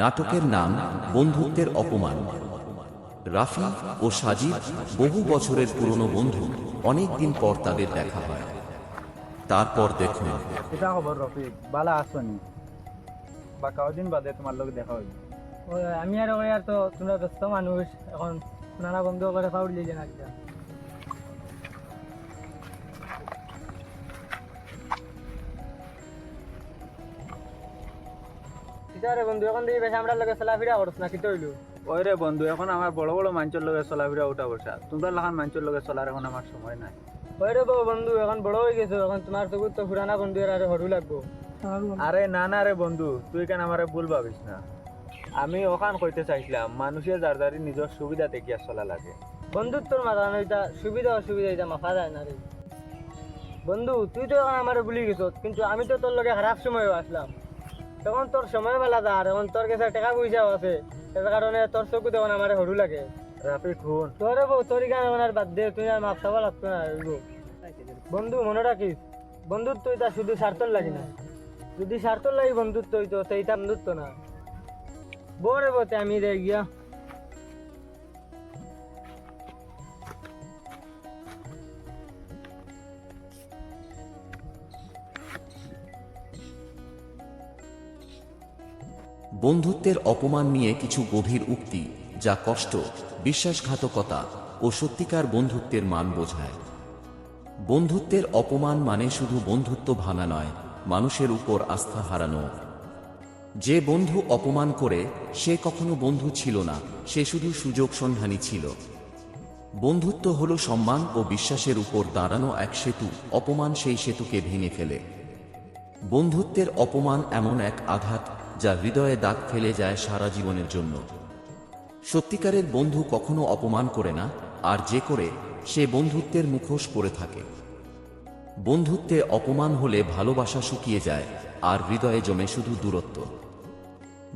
নাটকের নাম বন্ধুত্বের অপমান। রাফি ও সাজিদ বহু বছরের পুরনো বন্ধু অনেক দিন পর তাদের দেখা হয়। তারপর দেখুন। কিতা খবর রফিক বালা আসনি। বা কদিন বাদে তোমার লোক দেখা হইল? আমি আর ওই আর তো তোমরা ব্যস্ত মানুষ এখন নানা বন্ধু করে পাউল দিয়ে না কিতারে বন্ধু এখন দেখি বেশ আমরা লগে চলাফেরা করছ না কিতো হইল? ওই রে বন্ধু এখন আমার বড় বড় লগে চলাফেরা উঠা বসা। তোমরা লাখান লগে চলার এখন আমার সময় নাই। ওই রে বউ বন্ধু এখন বড় হয়ে গেছো এখন তোমার তো পুরানা বন্ধু আর হরু লাগবো। আরে না না রে বন্ধু তুই কেন আমারে ভুল ভাবিস না? আমি ওখান কইতে চাইছিলাম মানুষের যার যারি নিজের সুবিধা দেখিয়া চলা লাগে। বন্ধুত্বর মাথা নইতা সুবিধা অসুবিধা এটা মাফা যায় না রে বন্ধু তুই তো এখন আমার ভুলি গেছ কিন্তু আমি তো তোর লগে খারাপ সময় আসলাম তখন তোর সময় বেলা দা তখন এখন তোর কাছে টাকা পয়সাও আছে। এর কারণে তোর চকু তখন আমার হরু লাগে। রাপি খুন তোরে বউ তোর গান এখন বাদ দে তুই আর মাপ চাবা লাগতো না বন্ধু মনে রাখিস বন্ধুত্ব এটা শুধু স্বার্থর লাগি না। যদি স্বার্থর লাগি বন্ধুত্ব হইতো সেইটা বন্ধুত্ব না। বরে বতে আমি রে গিয়া। বন্ধুত্বের অপমান নিয়ে কিছু গভীর উক্তি, যা কষ্ট, বিশ্বাসঘাতকতা ও সত্যিকার বন্ধুত্বের মান বোঝায়। বন্ধুত্বের অপমান মানে শুধু বন্ধুত্ব ভাঙা নয়, মানুষের উপর আস্থা হারানো। যে বন্ধু অপমান করে, সে কখনো বন্ধু ছিল না, সে শুধু সুযোগ সন্ধানী ছিল। বন্ধুত্ব হল সম্মান ও বিশ্বাসের উপর দাঁড়ানো এক সেতু, অপমান সেই সেতুকে ভেঙে ফেলে। বন্ধুত্বের অপমান এমন এক আঘাত যা হৃদয়ে দাগ ফেলে যায় সারা জীবনের জন্য। সত্যিকারের বন্ধু কখনো অপমান করে না, আর যে করে, সে বন্ধুত্বের মুখোশ পরে থাকে। বন্ধুত্বে অপমান হলে ভালোবাসা শুকিয়ে যায়, আর হৃদয়ে জমে শুধু দূরত্ব।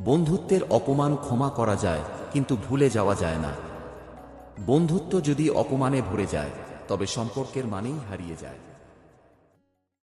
বন্ধুত্বের অপমান ক্ষমা করা যায়, কিন্তু ভুলে যাওয়া যায় না। বন্ধুত্ব যদি অপমানে ভরে যায়, তবে সম্পর্কের মানেই হারিয়ে যায়।